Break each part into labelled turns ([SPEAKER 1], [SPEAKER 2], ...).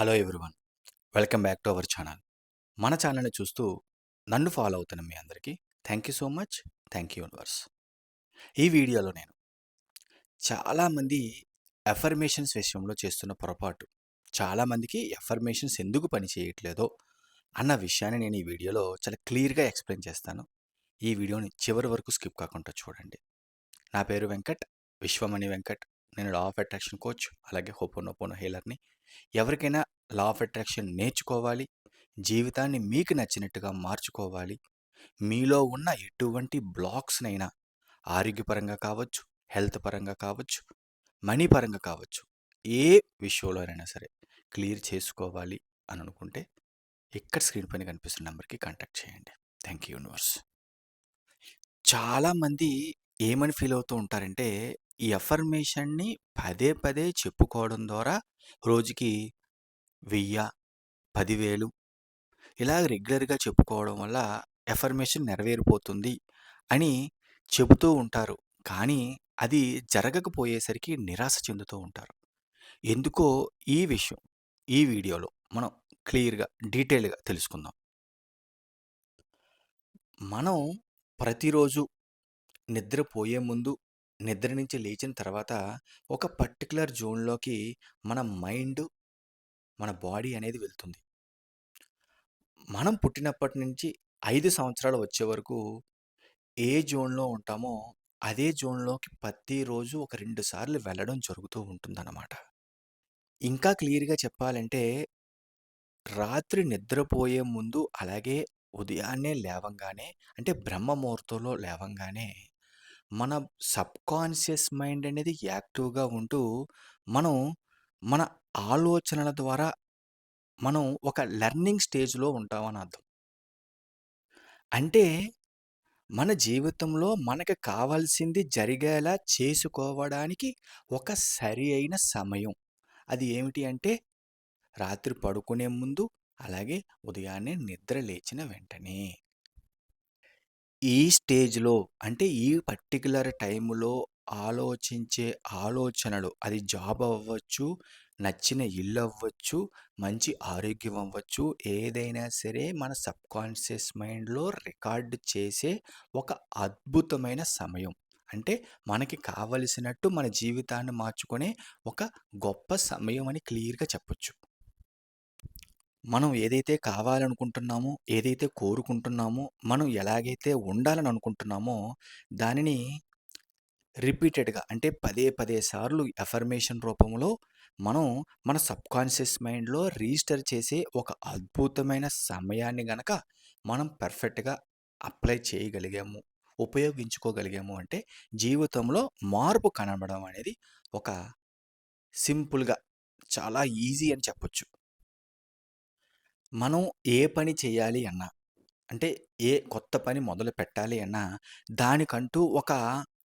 [SPEAKER 1] Hello everyone. Welcome back to our channel. మన ఛానల్ని చూస్తూ నన్ను ఫాలో అవుతున్న మీ అందరికీ thank you so much. Thank you universe. ఈ వీడియోలో నేను చాలామంది ఎఫర్మేషన్స్ విషయంలో చేస్తున్న పొరపాటు చాలామందికి ఎఫర్మేషన్స్ ఎందుకు పని చేయట్లేదో అన్న విషయాన్ని నేను ఈ వీడియోలో చాలా క్లియర్గా ఎక్స్ప్లెయిన్ చేస్తాను. ఈ వీడియోని చివరి వరకు స్కిప్ కాకుండా చూడండి. నా పేరు వెంకట్ విశ్వమణి వెంకట్. నేను లా ఆఫ్ అట్రాక్షన్ కోచ్ అలాగే హోపోనోపోనో హీలర్ని ఎవరికైనా లా ఆఫ్ అట్రాక్షన్ నేర్చుకోవాలి జీవితాన్ని మీకు నచ్చినట్టుగా మార్చుకోవాలి. మీలో ఉన్న ఎటువంటి బ్లాక్స్నైనా ఆరోగ్యపరంగా కావచ్చు హెల్త్ పరంగా కావచ్చు మనీ పరంగా కావచ్చు ఏ విషయంలోనైనా సరే క్లియర్ చేసుకోవాలి అని అనుకుంటే ఇక్కడ స్క్రీన్ పైన కనిపిస్తున్న నెంబర్కి కాంటాక్ట్ చేయండి. థ్యాంక్ యూ యూనివర్స్ చాలామంది ఏమని ఫీల్ అవుతూ ఉంటారంటే ఈ అఫర్మేషన్ని పదే పదే చెప్పుకోవడం ద్వారా రోజుకి వెయ్య పదివేలు ఇలా రెగ్యులర్గా చెప్పుకోవడం వల్ల ఎఫర్మేషన్ నెరవేరిపోతుంది అని చెబుతూ ఉంటారు. కానీ అది జరగకపోయేసరికి నిరాశ చెందుతూ ఉంటారు. ఎందుకో ఈ విషయం ఈ వీడియోలో మనం క్లియర్గా డీటెయిల్గా తెలుసుకుందాం. మనం ప్రతిరోజు నిద్రపోయే ముందు నిద్ర నుంచి లేచిన తర్వాత ఒక పర్టికులర్ జోన్లోకి మన మైండ్ మన బాడీ అనేది వెళ్తుంది. మనం పుట్టినప్పటి నుంచి ఐదు సంవత్సరాలు వచ్చే వరకు ఏ జోన్లో ఉంటామో అదే జోన్లోకి ప్రతిరోజు ఒక రెండు సార్లు వెళ్ళడం జరుగుతూ ఉంటుందన్నమాట. ఇంకా క్లియర్గా చెప్పాలంటే రాత్రి నిద్రపోయే ముందు అలాగే ఉదయాన్నే లేవంగానే అంటే బ్రహ్మ ముహూర్తంలో లేవంగానే మన సబ్కాన్షియస్ మైండ్ అనేది యాక్టివ్గా ఉంటూ మనం మన ఆలోచనల ద్వారా మనం ఒక లెర్నింగ్ స్టేజ్లో ఉంటామని అర్థం. అంటే మన జీవితంలో మనకి కావాల్సింది జరిగేలా చేసుకోవడానికి ఒక సరి అయిన సమయం. అది ఏమిటి అంటే రాత్రి పడుకునే ముందు అలాగే ఉదయాన్నే నిద్ర లేచిన వెంటనే. ఈ స్టేజ్లో అంటే ఈ పర్టికులర్ టైంలో ఆలోచించే ఆలోచనలు అది జాబ్ అవ్వచ్చు నచ్చిన ఇల్లు అవ్వచ్చు మంచి ఆరోగ్యం అవ్వచ్చు ఏదైనా సరే మన సబ్కాన్షియస్ మైండ్లో రికార్డ్ చేసే ఒక అద్భుతమైన సమయం. అంటే మనకి కావలసినట్టు మన జీవితాన్ని మార్చుకునే ఒక గొప్ప సమయం అని క్లియర్గా చెప్పొచ్చు. మనం ఏదైతే కావాలనుకుంటున్నామో ఏదైతే కోరుకుంటున్నామో మనం ఎలాగైతే ఉండాలని అనుకుంటున్నామో దానిని రిపీటెడ్గా అంటే పదే పదే సార్లు ఎఫర్మేషన్ రూపంలో మనం మన సబ్కాన్షియస్ మైండ్లో రిజిస్టర్ చేసే ఒక అద్భుతమైన సమయాన్ని గనక మనం పర్ఫెక్ట్గా అప్లై చేయగలిగాము ఉపయోగించుకోగలిగాము అంటే జీవితంలో మార్పు కనబడడం అనేది ఒక సింపుల్గా చాలా ఈజీ అని చెప్పొచ్చు. మనం ఏ పని చేయాలి అన్నా అంటే ఏ కొత్త పని మొదలు పెట్టాలి అన్నా దానికంటూ ఒక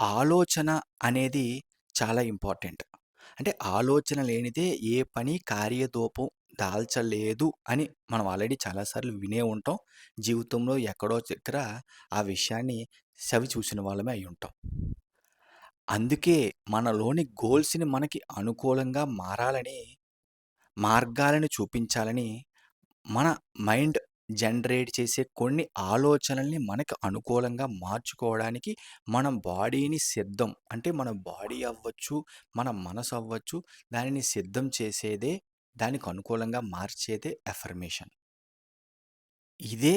[SPEAKER 1] ఆలోచన అనేది చాలా ఇంపార్టెంట్. అంటే ఆలోచన లేనిదే ఏ పని కార్యదోపం దాల్చలేదు అని మనం ఆల్రెడీ చాలాసార్లు వినే ఉంటాం. జీవితంలో ఎక్కడో దగ్గర ఆ విషయాన్ని చవి చూసిన వాళ్ళమే అయి ఉంటాం. అందుకే మనలోని గోల్స్ని మనకి అనుకూలంగా మారాలని మార్గాలను చూపించాలని మన మైండ్ జనరేట్ చేసే కొన్ని ఆలోచనల్ని మనకు అనుకూలంగా మార్చుకోవడానికి మనం బాడీని సిద్ధం. అంటే మన బాడీ అవ్వచ్చు మన మనసు అవ్వచ్చు దానిని సిద్ధం చేసేదే దానికి అనుకూలంగా మార్చేదే ఎఫర్మేషన్. ఇదే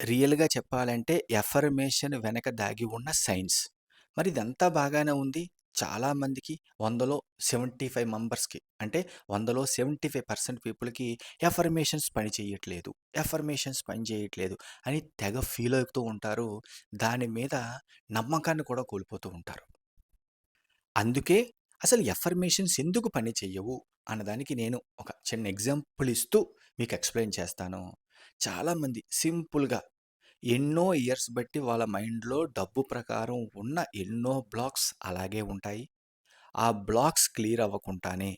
[SPEAKER 1] రియల్గా చెప్పాలంటే ఎఫర్మేషన్ వెనక దాగి ఉన్న సైన్స్. మరి ఇదంతా బాగానే ఉంది? చాలామందికి వందలో సెవెంటీ ఫైవ్ మెంబర్స్కి అంటే వందలో సెవెంటీ ఫైవ్ పర్సెంట్ పీపుల్కి ఎఫర్మేషన్స్ పని చేయట్లేదు. ఎఫర్మేషన్స్ పని చేయట్లేదు అని తెగ ఫీల్ అవుతూ ఉంటారు. దాని మీద నమ్మకాన్ని కూడా కోల్పోతూ ఉంటారు. అందుకే అసలు ఎఫర్మేషన్స్ ఎందుకు పని చెయ్యవు అన్నదానికి నేను ఒక చిన్న ఎగ్జాంపుల్ ఇస్తూ మీకు ఎక్స్ప్లెయిన్ చేస్తాను. చాలామంది సింపుల్గా ఎన్నో ఇయర్స్ బట్టి వాళ్ళ మైండ్లో డబ్బు ప్రకారం ఉన్న ఎన్నో బ్లాక్స్ అలాగే ఉంటాయి ఆ బ్లాక్స్ క్లియర్ అవ్వకుండానే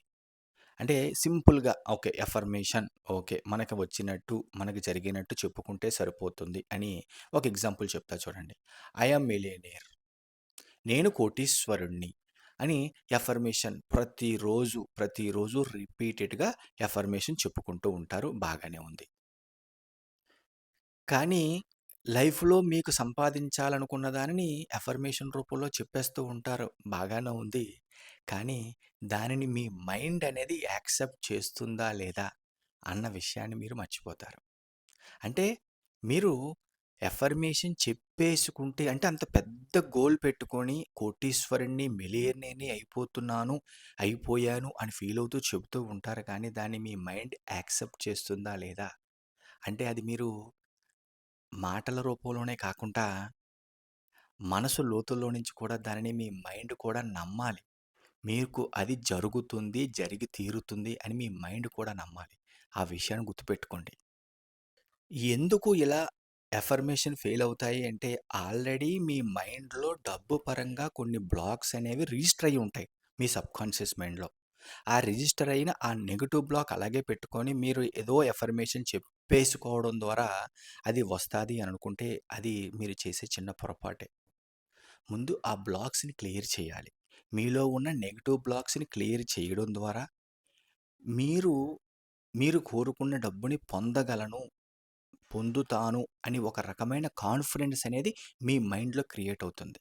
[SPEAKER 1] అంటే సింపుల్గా ఓకే ఎఫర్మేషన్ ఓకే మనకు వచ్చినట్టు మనకు జరిగినట్టు చెప్పుకుంటే సరిపోతుంది అని ఒక ఎగ్జాంపుల్ చెప్తా చూడండి ఐఎమ్ మిలియనేర్ నేను కోటీశ్వరుణ్ణి అని ఎఫర్మేషన్ ప్రతిరోజు, ప్రతిరోజు రిపీటెడ్‌గా ఎఫర్మేషన్ చెప్పుకుంటూ ఉంటారు. బాగానే ఉంది. కానీ లైఫ్‌లో మీకు సంపాదించాలనుకున్న దానిని ఎఫర్మేషన్ రూపంలో చెప్పేస్తూ ఉంటారు. బాగానే ఉంది. కానీ దానిని మీ మైండ్ అనేది యాక్సెప్ట్ చేస్తుందా లేదా అన్న విషయాన్ని మీరు మర్చిపోతారు. అంటే మీరు ఎఫర్మేషన్ చెప్పేసుకుంటే అంటే అంత పెద్ద గోల్ పెట్టుకొని కోటీశ్వరుడిని, మిలియనేర్‌ని అయిపోతున్నాను, అయిపోయాను అని ఫీల్ అవుతూ చెబుతూ ఉంటారు కానీ దాన్ని మీ మైండ్ యాక్సెప్ట్ చేస్తుందా లేదా? అంటే అది మీరు మాటల రూపంలోనే కాకుండా మనసు లోతుల్లో నుంచి కూడా దానిని మీ మైండ్ కూడా నమ్మాలి. మీకు అది జరుగుతుంది, జరిగి తీరుతుంది అని మీ మైండ్ కూడా నమ్మాలి. ఆ విషయాన్ని గుర్తుపెట్టుకోండి. ఎందుకు ఇలా ఎఫర్మేషన్ ఫెయిల్ అవుతాయి అంటే ఆల్రెడీ మీ మైండ్‌లో డబ్బు పరంగా కొన్ని బ్లాక్స్ అనేవి రిజిస్టర్ అయ్యి ఉంటాయి. మీ సబ్‌కాన్షియస్ మైండ్‌లో. ఆ రిజిస్టర్ అయిన ఆ నెగిటివ్ బ్లాక్ అలాగే పెట్టుకొని మీరు ఏదో ఎఫర్మేషన్ చెప్పేసుకోవడం ద్వారా అది వస్తుంది అని అనుకుంటే అది మీరు చేసే చిన్న పొరపాటే. ముందు ఆ బ్లాక్స్‌ని క్లియర్ చేయాలి. మీలో ఉన్న నెగిటివ్ బ్లాక్స్‌ని క్లియర్ చేయడం ద్వారా మీరు, మీరు కోరుకున్న డబ్బుని పొందగలను, పొందుతాను అని ఒక రకమైన కాన్ఫిడెన్స్ అనేది మీ మైండ్‌లో క్రియేట్ అవుతుంది.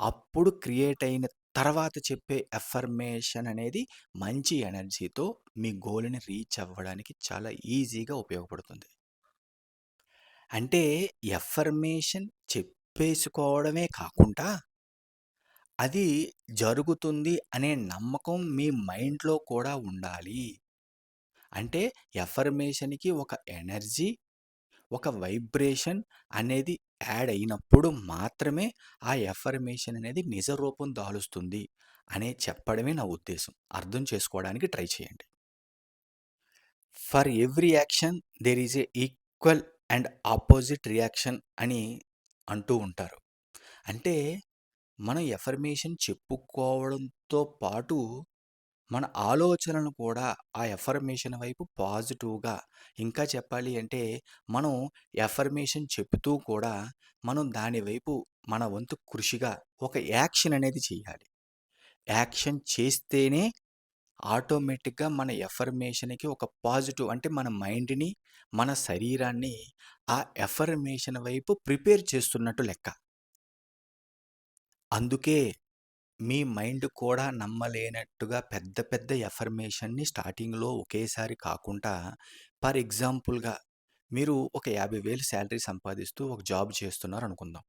[SPEAKER 1] అప్పుడు క్రియేట్ అయిన తర్వాత చెప్పే ఎఫర్మేషన్ అనేది మంచి ఎనర్జీతో మీ గోల్‌ని రీచ్ అవ్వడానికి చాలా ఈజీగా ఉపయోగపడుతుంది. అంటే ఎఫర్మేషన్ చెప్పేసుకోవడమే కాకుండా అది జరుగుతుంది అనే నమ్మకం మీ మైండ్‌లో కూడా ఉండాలి. అంటే ఎఫర్మేషన్‌కి ఒక ఎనర్జీ, ఒక వైబ్రేషన్ అనేది యాడ్ అయినప్పుడు మాత్రమే ఆ ఎఫర్మేషన్ అనేది నిజ రూపం దాలుస్తుంది అనే చెప్పడమే నా ఉద్దేశం. అర్థం చేసుకోవడానికి ట్రై చేయండి. For every action there is a equal and opposite reaction అని అంటూ ఉంటారు. అంటే మనం ఎఫర్మేషన్ చెప్పుకోవడంతో పాటు మన ఆలోచనలు కూడా ఆ ఎఫర్మేషన్ వైపు పాజిటివ్‌గా ఇంకా చెప్పాలి అంటే మనం ఎఫర్మేషన్ చెప్తూ కూడా మనం దాని వైపు మన వంతు కృషిగా ఒక యాక్షన్ అనేది చేయాలి. యాక్షన్ చేస్తేనే ఆటోమేటిక్‌గా మన ఎఫర్మేషన్‌కి ఒక పాజిటివ్ అంటే మన మైండ్‌ని, మన శరీరాన్ని ఆ ఎఫర్మేషన్ వైపు ప్రిపేర్ చేస్తున్నట్టు లెక్క. అందుకే మీ మైండ్ కూడా నమ్మలేనట్టుగా పెద్ద పెద్ద ఎఫర్మేషన్‌ని స్టార్టింగ్‌లో ఒకేసారి కాకుండా ఫర్ ఎగ్జాంపుల్‌గా మీరు ఒక యాభై వేలు శాలరీ సంపాదిస్తూ ఒక జాబ్ చేస్తున్నారు అనుకుందాం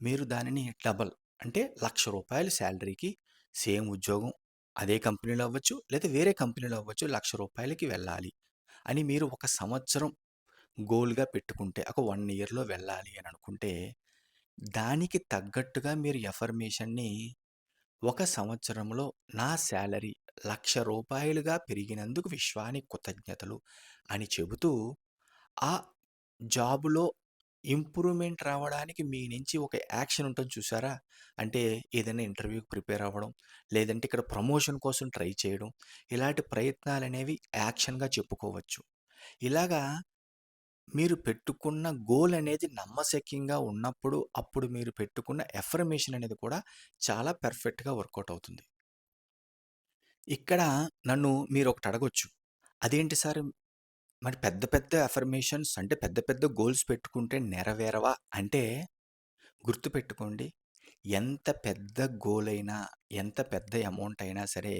[SPEAKER 1] మీరు దానిని డబల్ అంటే లక్ష రూపాయలు శాలరీకి సేమ్ ఉద్యోగం అదే కంపెనీలో అవ్వచ్చు, లేదా వేరే కంపెనీలో అవ్వచ్చు. లక్ష రూపాయలకి వెళ్ళాలి అని మీరు ఒక సంవత్సరం గోల్‌గా పెట్టుకుంటే, ఒక వన్ ఇయర్‌లో వెళ్ళాలి అని అనుకుంటే, దానికి తగ్గట్టుగా మీరు ఎఫర్మేషన్‌ని ఒక సంవత్సరంలో నా శాలరీ లక్ష రూపాయలుగా పెరిగినందుకు విశ్వానికి కృతజ్ఞతలు అని చెబుతూ, ఆ జాబులో ఇంప్రూవ్‌మెంట్ రావడానికి మీ నుంచి ఒక యాక్షన్ ఉంటుంది చూసారా? అంటే ఏదైనా ఇంటర్వ్యూకి ప్రిపేర్ అవ్వడం, లేదంటే ఇక్కడ ప్రమోషన్ కోసం ట్రై చేయడం, ఇలాంటి ప్రయత్నాలు అనేవి యాక్షన్‌గా చెప్పుకోవచ్చు. ఇలాగా మీరు పెట్టుకున్న గోల్ అనేది నమ్మశక్యంగా ఉన్నప్పుడు, అప్పుడు మీరు పెట్టుకున్న ఎఫర్మేషన్ అనేది కూడా చాలా పెర్ఫెక్ట్గా వర్కౌట్ అవుతుంది. ఇక్కడ నన్ను మీరొకటి అడగొచ్చు. అదేంటి సార్ మరి పెద్ద పెద్ద ఎఫర్మేషన్స్ అంటే పెద్ద పెద్ద గోల్స్ పెట్టుకుంటే నెరవేరవా? అంటే గుర్తుపెట్టుకోండి. ఎంత పెద్ద గోల్ అయినా, ఎంత పెద్ద అమౌంట్ అయినా సరే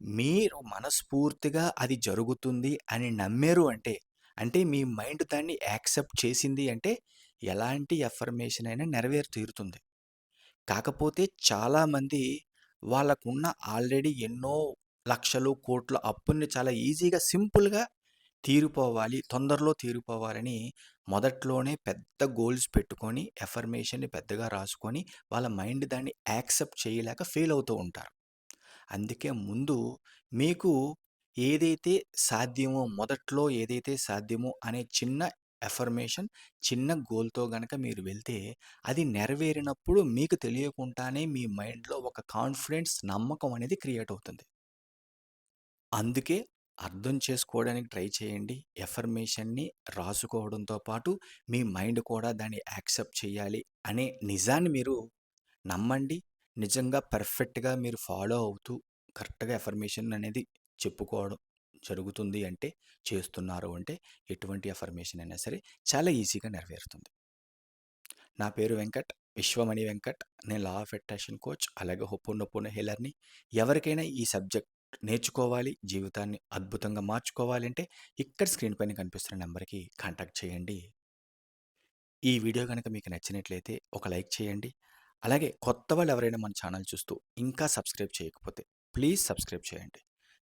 [SPEAKER 1] మీరు మనస్ఫూర్తిగా అది జరుగుతుంది అని నమ్మారు అంటే, అంటే మీ మైండ్ దాన్ని యాక్సెప్ట్ చేసింది అంటే ఎలాంటి ఎఫర్మేషన్ అయినా నెరవేరు తీరుతుంది. కాకపోతే చాలామంది వాళ్ళకున్న ఆల్రెడీ ఎన్నో లక్షలు, కోట్ల అప్పుల్ని చాలా ఈజీగా, సింపుల్‌గా తీరిపోవాలి, తొందరలో తీరిపోవాలని మొదట్లోనే పెద్ద గోల్స్ పెట్టుకొని, ఎఫర్మేషన్‌ని పెద్దగా రాసుకొని, వాళ్ళ మైండ్ దాన్ని యాక్సెప్ట్ చేయలేక ఫెయిల్ అవుతూ ఉంటారు. అందుకే ముందు మీకు ఏదైతే సాధ్యమో, మొదట్లో ఏదైతే సాధ్యమో అనే చిన్న ఎఫర్మేషన్, చిన్న గోల్‌తో గనక మీరు వెళ్తే, అది నెరవేరినప్పుడు మీకు తెలియకుండానే మీ మైండ్‌లో ఒక కాన్ఫిడెన్స్, నమ్మకం అనేది క్రియేట్ అవుతుంది. అందుకే అర్థం చేసుకోవడానికి ట్రై చేయండి. ఎఫర్మేషన్‌ని రాసుకోవడంతో పాటు మీ మైండ్ కూడా దాన్ని యాక్సెప్ట్ చేయాలి అనే నిజాన్ని మీరు నమ్మండి. నిజంగా పర్ఫెక్ట్‌గా మీరు ఫాలో అవుతూ కరెక్ట్‌గా ఎఫర్మేషన్ అనేది చెప్పుకోవడం జరుగుతుంది అంటే, చేస్తున్నారు అంటే ఎటువంటి అఫర్మేషన్ అయినా సరే చాలా ఈజీగా నెరవేరుతుంది. నా పేరు వెంకట్. విశ్వమణి వెంకట్. నేను లా ఆఫ్ అట్రాక్షన్ కోచ్. అలాగే హొపోనొపోనో హీలర్‌ని. ఎవరికైనా ఈ సబ్జెక్ట్ నేర్చుకోవాలి, జీవితాన్ని అద్భుతంగా మార్చుకోవాలంటే ఇక్కడ స్క్రీన్ పైన కనిపిస్తున్న నెంబర్కి కాంటాక్ట్ చేయండి. ఈ వీడియో కనుక మీకు నచ్చినట్లయితే ఒక లైక్ చేయండి. అలాగే కొత్త వాళ్ళు ఎవరైనా మన ఛానల్ చూస్తూ ఇంకా సబ్స్క్రైబ్ చేయకపోతే ప్లీజ్ సబ్స్క్రైబ్ చేయండి.